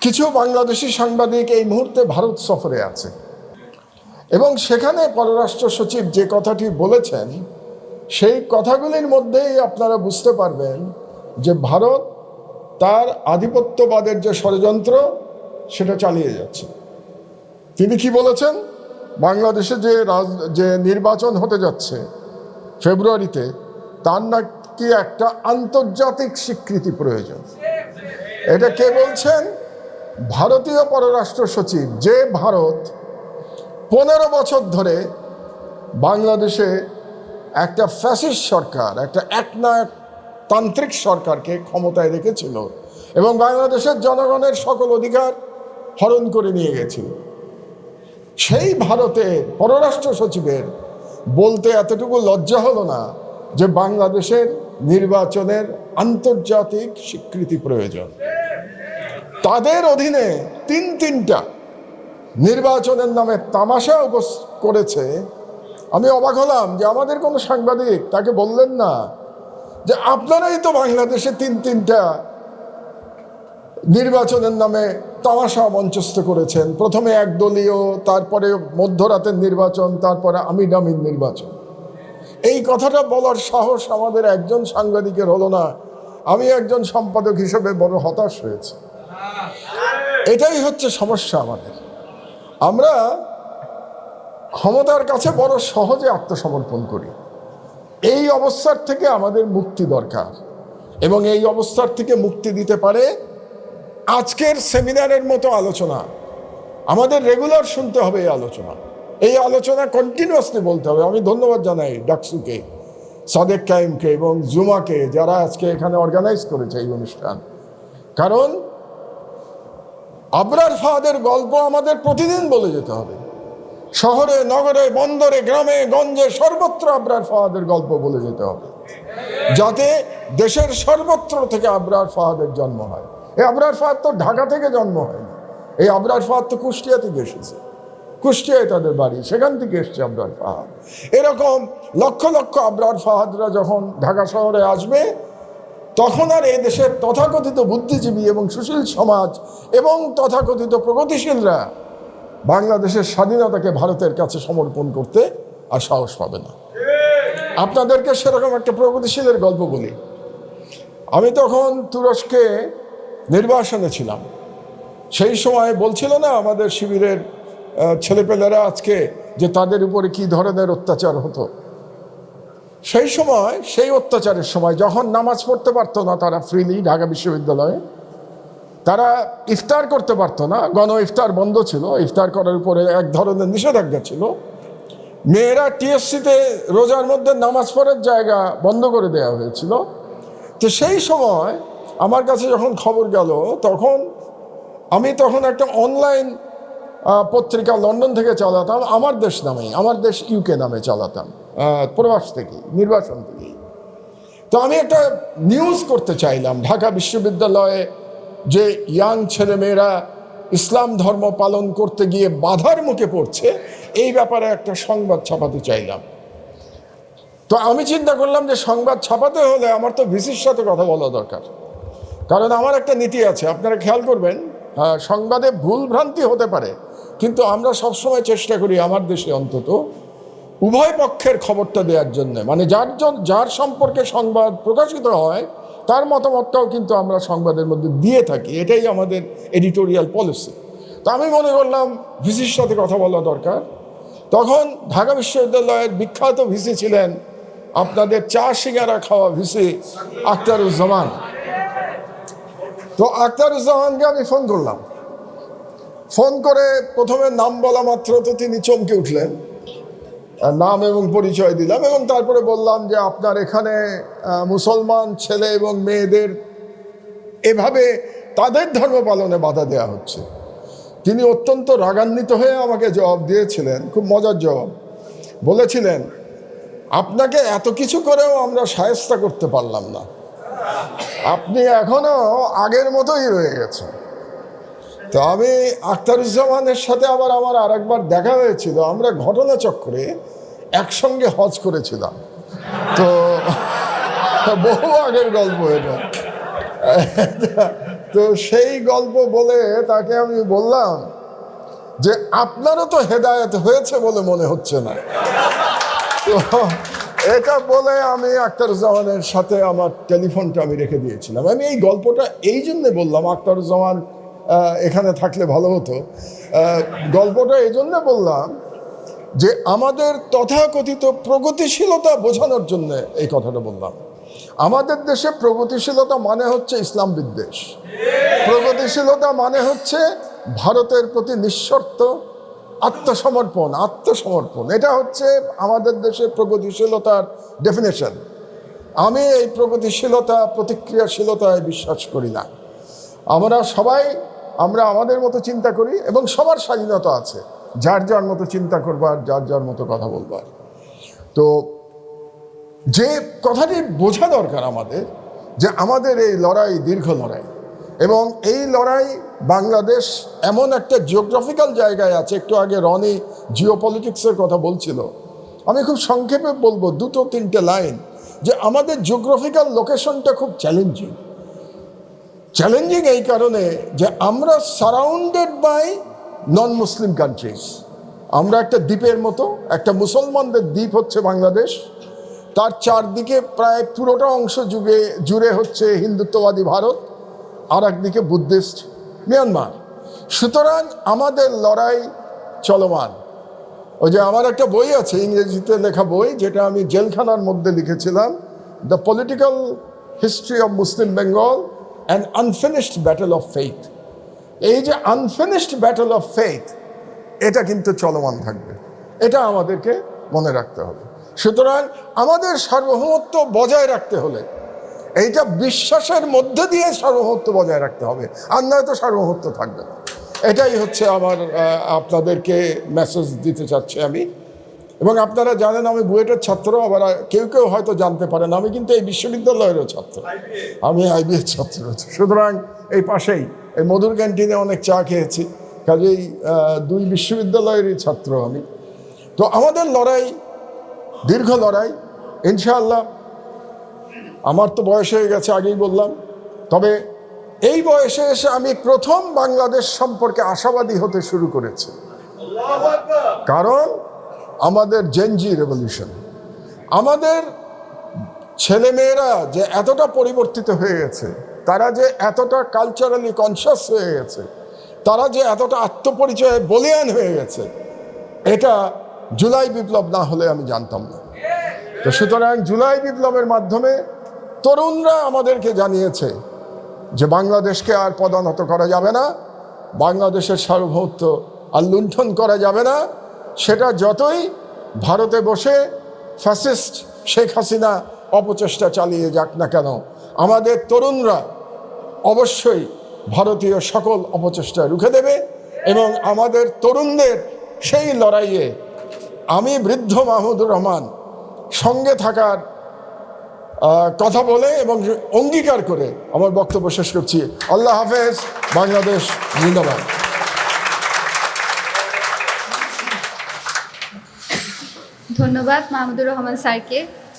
কিছু বাংলাদেশি সাংবাদিক এই মুহূর্তে ভারত সফরে আছে। এবং সেখানে পররাষ্ট্র সচিব যে কথাটি বলেছেন, সেই কথাগুলির মধ্যেই আপনারা বুঝতে পারবেন যে ভারত তার আধিপত্যবাদের যে ষড়যন্ত্র, সেটা চালিয়ে যাচ্ছে। তিনি কি বলেছেন? বাংলাদেশে যে রাজ, যে নির্বাচন হতে যাচ্ছে ফেব্রুয়ারিতে, তার নাকি একটা আন্তর্জাতিক স্বীকৃতি প্রয়োজন। এটা কে বলছেন? ভারতীয় পররাষ্ট্র সচিব যে ভারত পনেরো বছর ধরে বাংলাদেশে একটা ফ্যাসিস্ট সরকার, একটা একনায়ক তান্ত্রিক সরকারকে ক্ষমতায় রেখেছিল এবং বাংলাদেশের জনগণের সকল অধিকার হরণ করে নিয়ে গেছিল সেই ভারতের পররাষ্ট্র সচিবের বলতে এতটুকু লজ্জা হলো না যে বাংলাদেশের নির্বাচনের আন্তর্জাতিক স্বীকৃতি প্রয়োজন। তাদের অধীনে তিন তিনটা নির্বাচনের নামে তামাশা করেছে। আমি অবাক হলাম যে আমাদের কোনো সাংবাদিক তাকে বললেন না যে আপনারাই তো বাংলাদেশে তিন তিনটা নির্বাচনের নামে তামাশা মঞ্চস্থ করেছেন। প্রথমে একদলীয়, তারপরে মধ্যরাতের নির্বাচন, তারপরে আমিডামির নির্বাচন। এই কথাটা বলার সাহস আমাদের একজন সাংবাদিকের হলো না। আমি একজন সম্পাদক হিসেবে বড় হতাশ হয়েছে। এটাই হচ্ছে সমস্যা আমাদের। আমরা ক্ষমতার কাছে বড় সহজে আত্মসমর্পণ করি। এই অবস্থার থেকে আমাদের মুক্তি দরকার এবং এই অবস্থার থেকে মুক্তি দিতে পারে আজকের সেমিনারের মতো আলোচনা। আমাদের রেগুলার শুনতে হবে এই আলোচনা। এই আলোচনা কন্টিনিউয়াসলি বলতে হবে। আমি ধন্যবাদ জানাই ডাকসুকে, সাদেক কাইমকে এবং জুমাকে যারা আজকে এখানে অর্গানাইজ করেছে এই অনুষ্ঠান। কারণ আবরার ফাহাদের গল্প আমাদের প্রতিদিন বলে যেতে হবে। শহরে, নগরে, বন্দরে, গ্রামে, গঞ্জে সর্বত্র আবরার ফাহাদের গল্প বলে যেতে হবে। যাতে দেশের সর্বত্র থেকে আবরার ফাহাদের জন্ম হয়। এই আবরার ফাহাদ তো ঢাকা থেকে জন্ম হয়নি এই আবরার ফাহাদ তো কুষ্টিয়া থেকে এসেছে। কুষ্টিয়ায় তাদের বাড়ি, সেখান থেকে এসছে আবরার ফাহাদ। এরকম লক্ষ লক্ষ আবরার ফাহাদরা যখন ঢাকা শহরে আসবে তখন আর এই দেশের তথাকথিত বুদ্ধিজীবী এবং সুশীল সমাজ এবং তথাকথিত প্রগতিশীলরা বাংলাদেশের স্বাধীনতাকে ভারতের কাছে সমর্পণ করতে আর সাহস পাবে না। আপনাদেরকে সেরকম একটা প্রগতিশীলের গল্প বলি। আমি তখন তুরস্কে নির্বাসনে ছিলাম। সেই সময় বলছিল না আমাদের শিবিরের ছেলেপেলেরা আজকে যে তাদের উপরে কি ধরনের অত্যাচার হতো? সেই সময়, সেই অত্যাচারের সময়, যখন নামাজ পড়তে পারতো না তারা ফ্রিলি ঢাকা বিশ্ববিদ্যালয়ে, তারা ইফতার করতে পারতো না। গণ ইফতার বন্ধ ছিল। ইফতার করার উপরে এক ধরনের নিষেধাজ্ঞা ছিল। মেয়েরা টিএসসিতে রোজার মধ্যে নামাজ পড়ার জায়গা বন্ধ করে দেওয়া হয়েছিল। তো সেই সময় আমার কাছে যখন খবর গেল, তখন আমি তখন একটা অনলাইন পত্রিকা লন্ডন থেকে চালাতাম। আমার দেশ নামে আমার দেশ ইউকে নামে চালাতাম। প্রবাস থেকে নির্বাচন থেকে। তো আমি একটা নিউজ করতে চাইলাম ঢাকা বিশ্ববিদ্যালয়ে যে ইয়াং ছেলেমেয়েরা ইসলাম ধর্ম পালন করতে গিয়ে বাধার মুখে পড়ছে এই ব্যাপারে একটা সংবাদ ছাপাতে চাইলাম। তো আমি চিন্তা করলাম যে সংবাদ ছাপাতে হলে আমার তো ভিসির সাথে কথা বলা দরকার। কারণ আমার একটা নীতি আছে আপনারা খেয়াল করবেন আহ, সংবাদে ভুল ভ্রান্তি হতে পারে কিন্তু আমরা সবসময় চেষ্টা করি আমার দেশে অন্তত উভয় পক্ষের খবরটা দেওয়ার জন্য। মানে যার যার সম্পর্কে সংবাদ প্রকাশিত হয়, তার মতামতটাও কিন্তু আমরা সংবাদের মধ্যে দিয়ে থাকি। এটাই আমাদের এডিটোরিয়াল পলিসি তো আমি মনে করলাম ভিসির সাথে কথা বলা দরকার। তখন ঢাকা বিশ্ববিদ্যালয়ের বিখ্যাত ভিসি ছিলেন আপনাদের চা সিঙ্গারা খাওয়া ভিসি আখতারুজ্জামান। তো আখতারুজ্জামানকে আমি ফোন করলাম। ফোন করে প্রথমে নাম বলা মাত্র তো তিনি চমকে উঠলেন। নাম এবং পরিচয় দিলাম এবং তারপরে বললাম যে আপনার এখানে মুসলমান ছেলে এবং মেয়েদের এভাবে তাদের ধর্ম পালনে বাধা দেওয়া হচ্ছে। তিনি অত্যন্ত রাগান্বিত হয়ে আমাকে জবাব দিয়েছিলেন, খুব মজার জবাব। বলেছিলেন, আপনাকে এত কিছু করেও আমরা সায়স্তা করতে পারলাম না। আপনি এখনও আগের মতোই রয়ে গেছেন। তো আমি আখতারুজ্জামানের সাথে আবার আমার আর একবার দেখা হয়েছিল, আমরা ঘটনা ঘটনাচক্রে একসঙ্গে হজ করেছিলাম। তো বহু আগের গল্প এটা। তো সেই গল্প বলে তাকে আমি বললাম যে, আপনারও তো হেদায়েত হয়েছে বলে মনে হচ্ছে না। তো এটা বলে আমি আখতারুজ্জামানের সাথে আমার টেলিফোনটা আমি রেখে দিয়েছিলাম। আমি এই গল্পটা এই জন্যে বললাম, আখতারুজ্জামান এখানে থাকলে ভালো হতো। গল্পটা এই জন্য বললাম যে আমাদের তথাকথিত প্রগতিশীলতা বোঝানোর জন্য এই কথাটা বললাম। আমাদের দেশে প্রগতিশীলতা মানে হচ্ছে ইসলাম বিদ্বেষ। প্রগতিশীলতা মানে হচ্ছে ভারতের প্রতি নিঃশর্ত আত্মসমর্পণ আত্মসমর্পণ। এটা হচ্ছে আমাদের দেশে প্রগতিশীলতার ডেফিনেশন আমি এই প্রগতিশীলতা, প্রতিক্রিয়াশীলতায় বিশ্বাস করি না। আমরা সবাই আমরা আমাদের মতো চিন্তা করি এবং সবার স্বাধীনতা আছে। যার যার মতো চিন্তা করবার যার যার মতো কথা বলবার তো যে কথাটি বোঝা দরকার আমাদের যে আমাদের এই লড়াই দীর্ঘ লড়াই এবং এই লড়াই বাংলাদেশ এমন একটা জিওগ্রাফিক্যাল জায়গায় আছে, একটু আগে রনি জিও পলিটিক্সের কথা বলছিল। আমি খুব সংক্ষেপে বলব দুটো তিনটে লাইন যে আমাদের জিওগ্রাফিক্যাল লোকেশনটা খুব চ্যালেঞ্জিং চ্যালেঞ্জিং এই কারণে যে আমরা surrounded by non Muslim countries আমরা একটা দ্বীপের মতো, একটা মুসলমানদের দ্বীপ হচ্ছে বাংলাদেশ। তার চারদিকে প্রায় পুরোটা অংশ যুগে, জুড়ে হচ্ছে হিন্দুত্ববাদী ভারত আর একদিকে বুদ্ধিস্ট মিয়ানমার। সুতরাং আমাদের লড়াই চলমান। ওই যে আমার একটা বই আছে, ইংরেজিতে লেখা বই, যেটা আমি জেলখানার মধ্যে লিখেছিলাম the political history of Muslim Bengal and unfinished battle of faith এই যে আনফিনিশড ব্যাটেল অফ ফেইথ এটা কিন্তু চলমান থাকবে। এটা আমাদেরকে মনে রাখতে হবে। সুতরাং আমাদের সার্বভৌমত্ব বজায় রাখতে হলে, এইটা বিশ্বাসের মধ্যে দিয়ে সার্বভৌমত্ব বজায় রাখতে হবে। আর নয়তো সার্বভৌমত্ব থাকবে না। এটাই হচ্ছে আমার আপনাদেরকে মেসেজ দিতে চাচ্ছি আমি। এবং আপনারা জানেন আমি বুয়েটের ছাত্র, আবার কেউ কেউ হয়তো জানতে পারেন, আমি কিন্তু এই বিশ্ববিদ্যালয়েরও ছাত্র। আমি আইবিএর ছাত্র। সুতরাং এই পাশেই, এই মধুর ক্যান্টিনে অনেক চা খেয়েছি, কাজেই দুই বিশ্ববিদ্যালয়েরই ছাত্র আমি। তো আমাদের লড়াই, দীর্ঘ লড়াই, ইনশাআল্লাহ। আমার তো বয়স হয়ে গেছে, আগেই বললাম। তবে এই বয়সে এসে আমি প্রথম বাংলাদেশ সম্পর্কে আশাবাদী হতে শুরু করেছি। কারণ আমাদের জেনজি রেভলিউশন আমাদের ছেলেমেয়েরা যে এতটা পরিবর্তিত হয়ে গেছে, তারা যে এতটা কালচারালি কনসিয়াস হয়ে গেছে, তারা যে এতটা আত্মপরিচয়ে বলিয়ান হয়ে গেছে, এটা জুলাই বিপ্লব না হলে আমি জানতাম না। তো সুতরাং জুলাই বিপ্লবের মাধ্যমে তরুণরা আমাদেরকে জানিয়েছে যে বাংলাদেশকে আর পদানত করা যাবে না, বাংলাদেশের সার্বভৌমত্ব আর লুণ্ঠন করা যাবে না সেটা যতই ভারতে বসে ফ্যাসিস্ট শেখ হাসিনা অপচেষ্টা চালিয়ে যাক না কেন, আমাদের তরুণরা অবশ্যই ভারতীয় সকল অপচেষ্টা রুখে দেবে এবং আমাদের তরুণদের সেই লড়াইয়ে আমি বৃদ্ধ মাহমুদুর রহমান সঙ্গে থাকার কথা বলে এবং অঙ্গীকার করে আমার বক্তব্য শেষ করছি। আল্লাহ হাফেজ, বাংলাদেশ, জিন্দাবাদ। ধন্যবাদ মাহমুদুর রহমান স্যারকে।